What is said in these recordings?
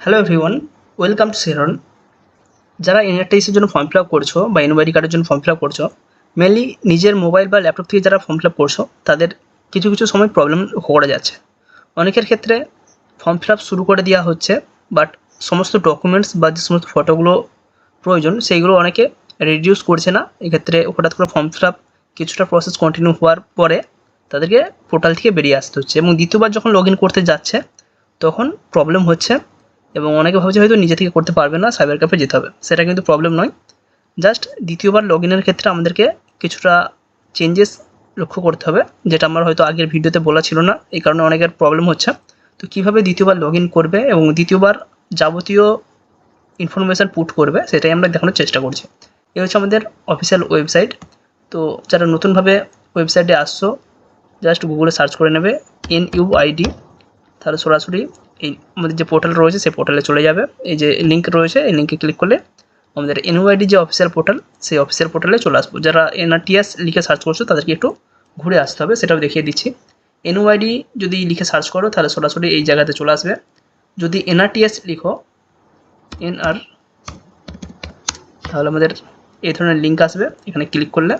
Hello everyone welcome to সেরন যারা এনআরটিসির জন্য ফর্ম ফিল আপ করছ বা এনওয়াইডি কার্ডের জন্য ফর্ম ফিল আপ করছ মেনলি নিজের মোবাইল বা ল্যাপটপ থেকে যারা ফর্ম ফিল আপ করছ, তাদের কিছু কিছু সময় প্রবলেম করা যাচ্ছে। অনেকের ক্ষেত্রে ফর্ম ফিল আপ শুরু করে দেওয়া হচ্ছে বাট সমস্ত ডকুমেন্টস বা যে সমস্ত ফটোগুলো প্রয়োজন, সেইগুলো অনেকে রিডিউস করছে না। এক্ষেত্রে হঠাৎ করে ফর্ম ফিল আপ কিছুটা প্রসেস কন্টিনিউ হওয়ার পরে তাদেরকে পোর্টাল থেকে বেরিয়ে আসতে হচ্ছে এবং দ্বিতীয়বার যখন লগ ইন করতে যাচ্ছে, তখন প্রবলেম হচ্ছে এবং অনেকে ভাবছে হয়তো নিজে থেকে করতে পারবে না সাইবার ক্যাফে যেতে হবে। সেটা কিন্তু প্রবলেম নয়। জাস্ট দ্বিতীয়বার লগ ইনের ক্ষেত্রে আমাদেরকে কিছুটা চেঞ্জেস লক্ষ্য করতে হবে, যেটা আমার হয়তো আগের ভিডিওতে বলা ছিল না, এই কারণে অনেকের প্রবলেম হচ্ছে। তো কীভাবে দ্বিতীয়বার লগ ইন করবে এবং দ্বিতীয়বার যাবতীয় ইনফরমেশান পুট করবে, সেটাই আমরা দেখানোর চেষ্টা করছি। এ হচ্ছে আমাদের অফিসিয়াল ওয়েবসাইট তো যারা নতুনভাবে ওয়েবসাইটে আসছো জাস্ট গুগলে সার্চ করে নেবে এন ইউআইডি তাহলে সরাসরি এই আমাদের যে পোর্টাল রয়েছে, সেই পোর্টালে চলে যাবে। এই যে লিঙ্ক রয়েছে, এই লিঙ্কে ক্লিক করলে আমাদের এনওআইডি যে অফিসিয়াল পোর্টাল সেই অফিসিয়াল পোর্টালে চলে আসব। যারা এনআরটিএস লিখে সার্চ করছ, তাদেরকে একটু ঘুরে আসতে হবে, সেটাও দেখিয়ে দিচ্ছি। এনওআইডি যদি লিখে সার্চ করো, তাহলে সরাসরি এই জায়গাতে চলে আসবে। যদি এনআরটিএস লিখো এনআর তাহলে আমাদের এই ধরনের লিঙ্ক আসবে, এখানে ক্লিক করলে।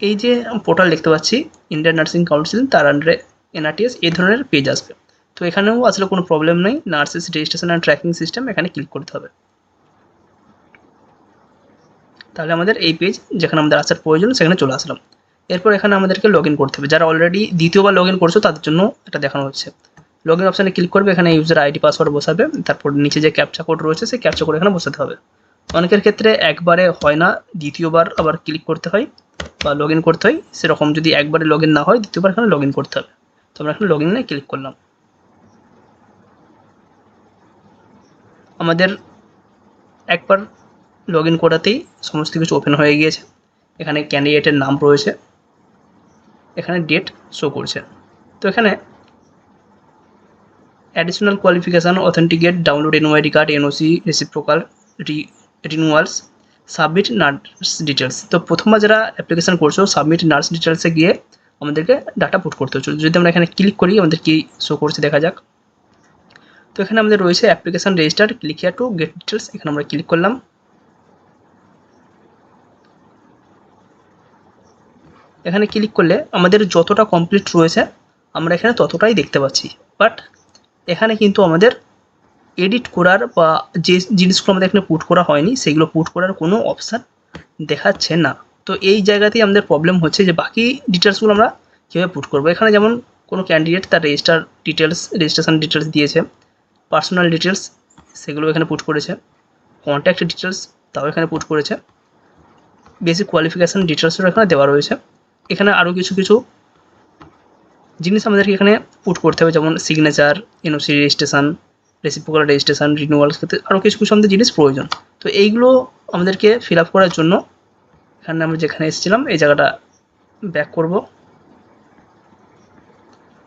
এই যে পোর্টাল দেখতে পাচ্ছি ইন্ডিয়ান নার্সিং কাউন্সিল তার আন্ডারে এনআরটিএস, এই ধরনের পেজ আসবে। তো এখানেও আসলে কোনো প্রবলেম নেই। Nurses registration and tracking system এখানে ক্লিক করতে হবে। তাহলে আমাদের এই পেজ যেখানে আমাদের আসার প্রয়োজন, সেখানে চলে আসলাম। এরপর এখানে আমাদেরকে লগ করতে হবে। যারা অলরেডি দ্বিতীয়বার লগ ইন করছ, তাদের জন্য এটা দেখানো হচ্ছে। লগ ইন অপশানে ক্লিক করবে, এখানে ইউজার আইডি পাসওয়ার্ড বসাবে। তারপর নিচে যে ক্যাপচা কোড রয়েছে, সেই ক্যাপচা কোড এখানে বসাতে হবে। অনেকের ক্ষেত্রে একবারে হয় না, দ্বিতীয়বার আবার ক্লিক করতে হয় বা লগ করতে হয়। সেরকম যদি একবারে লগ না হয়, দ্বিতীয়বার এখানে লগ করতে হবে। তো আমরা এখানে লগ ইনে ক্লিক করলাম। আমাদের একবার লগ ইন করাতেই সমস্ত কিছু ওপেন হয়ে গিয়েছে। এখানে ক্যান্ডিডেটের নাম রয়েছে। এখানে ডেট শো করছে। তো এখানে additional qualification authenticate download NOID card NOC reciprocal re renewals submit nurse details তো প্রথমবার যারা অ্যাপ্লিকেশান করছ সাবমিট নার্স ডিটেলসে গিয়ে আমাদেরকে ডাটা পুট করতে হচ্ছে। যদি আমরা এখানে ক্লিক করি, আমাদের কি শো করছে দেখা যাক। তো এখানে আমাদের রয়েছে application register click here to get details এখানে আমরা ক্লিক করলাম। এখানে ক্লিক করলে আমাদের যতটা কমপ্লিট রয়েছে, আমরা এখানে ততটাই দেখতে পাচ্ছি। বাট এখানে কিন্তু আমাদের এডিট করার বা যে জিনিসগুলো আমাদের এখানে পুট করা হয়নি, সেগুলো পুট করার কোনো অপশান দেখাচ্ছে না। তো এই জায়গাতেই আমাদের প্রবলেম হচ্ছে যে বাকি ডিটেলসগুলো আমরা কীভাবে পুট করব? এখানে যেমন কোনো ক্যান্ডিডেট তার রেজিস্টার ডিটেলস রেজিস্ট্রেশন ডিটেলস দিয়েছে পার্সোনাল ডিটেলস সেগুলো এখানে পুট করেছে কন্ট্যাক্ট ডিটেলস তাও এখানে পুট করেছে বেসিক কোয়ালিফিকেশান ডিটেলসও এখানে দেওয়া রয়েছে। এখানে আরও কিছু কিছু জিনিস আমাদেরকে এখানে পুট করতে হবে, যেমন signature NOC registration reciprocal registration renewals ক্ষেত্রে আরও কিছু কিছু আমাদের জিনিস প্রয়োজন। তো এইগুলো আমাদেরকে ফিল করার জন্য এখানে আমরা যেখানে এসেছিলাম, এই জায়গাটা ব্যাক করব।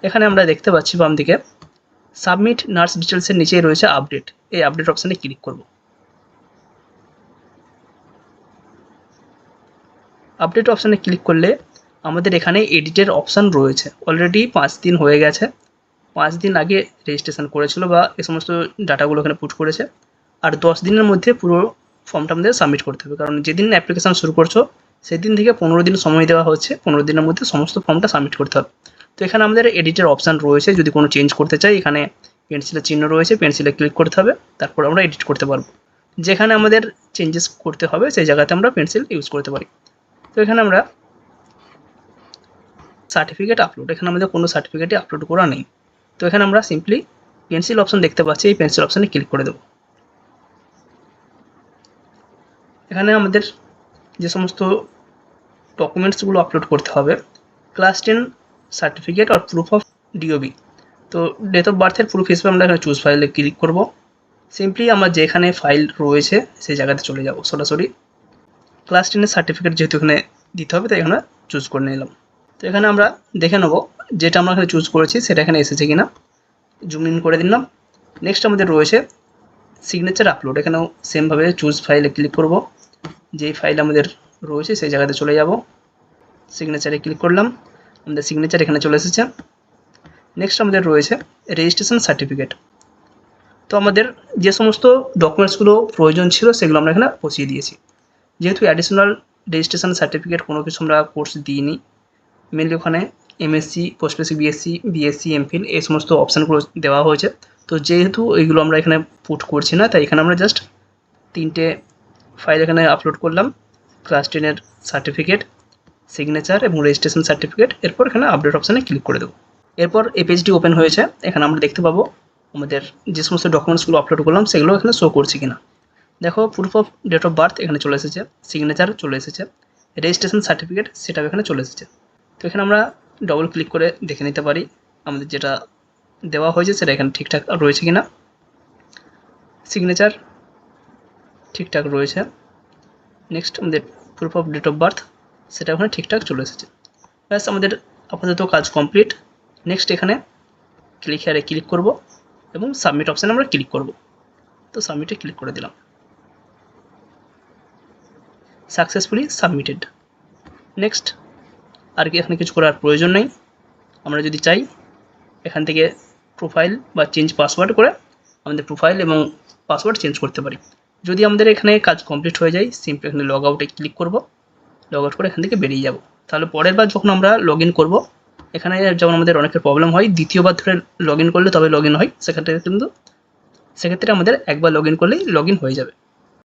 এখানে আমরা দেখতে পাচ্ছি বাম দিকে সাবমিট নার্স ডিটেলসের নিচেই রয়েছে আপডেট এই আপডেট অপশানে ক্লিক করব। আপডেট অপশানে ক্লিক করলে আমাদের এখানে এডিটের অপশান রয়েছে। অলরেডি পাঁচ দিন হয়ে গেছে। পাঁচ দিন আগে রেজিস্ট্রেশন করেছিল বা এ সমস্ত ডাটাগুলো এখানে পুট করেছে। আর দশ দিনের মধ্যে পুরো ফর্মটা আমাদের সাবমিট করতে হবে। কারণ যেদিন অ্যাপ্লিকেশান শুরু করছ, সেদিন থেকে পনেরো দিন সময় দেওয়া হচ্ছে। পনেরো দিনের মধ্যে সমস্ত ফর্মটা সাবমিট করতে হবে। তো এখানে আমাদের এডিটের অপশান রয়েছে। যদি কোনো চেঞ্জ করতে চাই, এখানে পেন্সিলের চিহ্ন রয়েছে পেন্সিলে ক্লিক করতে হবে। তারপর আমরা এডিট করতে পারব। যেখানে আমাদের চেঞ্জেস করতে হবে, সেই জায়গাতে আমরা পেন্সিল ইউজ করতে পারি। তো এখানে আমরা সার্টিফিকেট আপলোড এখানে আমাদের কোনো সার্টিফিকেটই আপলোড করা নেই। তো এখানে আমরা সিম্পলি পেন্সিল অপশন দেখতে পাচ্ছি। এই পেন্সিল অপশানে ক্লিক করে দেবো। এখানে আমাদের যে সমস্ত ডকুমেন্টসগুলো আপলোড করতে হবে ক্লাস টেন সার্টিফিকেট আর প্রুফ অফ ডিওবি তো ডেট অফ বার্থের প্রুফ হিসেবে আমরা এখানে চুজ ফাইলে ক্লিক করব। সিম্পলি আমার যেখানে ফাইল রয়েছে, সেই জায়গাতে চলে যাব সরাসরি। ক্লাস টেনের সার্টিফিকেট যেহেতু এখানে দিতে হবে, তাই এখানে চুজ করে নিলাম। তো এখানে আমরা দেখে নেব যেটা আমরা এখানে চুজ করেছি, সেটা এখানে এসেছে কিনা। জুম ইন করে দিলাম। নেক্সট আমাদের রয়েছে সিগনেচার আপলোড এখানেও সেমভাবে চুজ ফাইলে ক্লিক করব। যেই ফাইল আমাদের রয়েছে, সেই জায়গাতে চলে যাব। সিগনেচারে ক্লিক করলাম। আমাদের সিগনেচার এখানে চলে এসেছে। নেক্সট আমাদের রয়েছে রেজিস্ট্রেশন সার্টিফিকেট তো আমাদের যে সমস্ত ডকুমেন্টসগুলো প্রয়োজন ছিল, সেগুলো আমরা এখানে বসিয়ে দিয়েছি। যেহেতু অ্যাডিশনাল রেজিস্ট্রেশন সার্টিফিকেট কোনো কিছু আমরা কোর্স দিইনি মেনলি ওখানে MSc post basic BSc BSc MPhil এই সমস্ত অপশানগুলো দেওয়া হয়েছে। তো যেহেতু এইগুলো আমরা এখানে পুট করছি না, তাই এখানে আমরা জাস্ট তিনটে ফাইল এখানে আপলোড করলাম ক্লাস টেনের সার্টিফিকেট সিগনেচার এবং রেজিস্ট্রেশন সার্টিফিকেট এরপর এখানে আপডেট অপশানে ক্লিক করে দেবো। এরপর এই পেজটি ওপেন হয়েছে, এখানে আমরা দেখতে পাবো আমাদের যে সমস্ত ডকুমেন্টসগুলো আপলোড করলাম, সেগুলো এখানে শো করছে কিনা। দেখো proof of date of birth এখানে চলে এসেছে সিগনেচার চলে এসেছে রেজিস্ট্রেশন সার্টিফিকেট সেটাও এখানে চলে এসেছে। তো এখানে আমরা ডবল ক্লিক করে দেখে নিতে পারি, আমাদের যেটা দেওয়া হয়েছে সেটা এখানে ঠিকঠাক রয়েছে কিনা। সিগনেচার ঠিকঠাক রয়েছে। নেক্সট আমাদের proof of date of birth সেটা ওখানে ঠিকঠাক চলে এসেছে। ব্যাস, আমাদের আপাতত কাজ কমপ্লিট নেক্সট এখানে ক্লিক হেয়ারে ক্লিক করব এবং সাবমিট অপশানে আমরা ক্লিক করব। তো সাবমিটে ক্লিক করে দিলাম। সাকসেসফুলি সাবমিটেড নেক্সট আর কি এখানে কিছু করার প্রয়োজন নেই। আমরা যদি চাই, এখান থেকে প্রোফাইল বা চেঞ্জ পাসওয়ার্ড করে আমাদের প্রোফাইল এবং পাসওয়ার্ড চেঞ্জ করতে পারি। যদি আমাদের এখানে কাজ কমপ্লিট হয়ে যায় সিম্পলি এখানে লগ আউটে ক্লিক করব। লগ আউট করে এখান থেকে বেরিয়ে যাব। তাহলে পরের বার যখন আমরা লগ ইন করব, এখানে যেমন আমাদের অনেকের প্রবলেম হয়, দ্বিতীয়বার ধরে লগ ইন করলে তবে লগ ইন হয়। সেক্ষেত্রে কিন্তু, সেক্ষেত্রে আমাদের একবার লগ ইন করলেই লগ ইন হয়ে যাবে।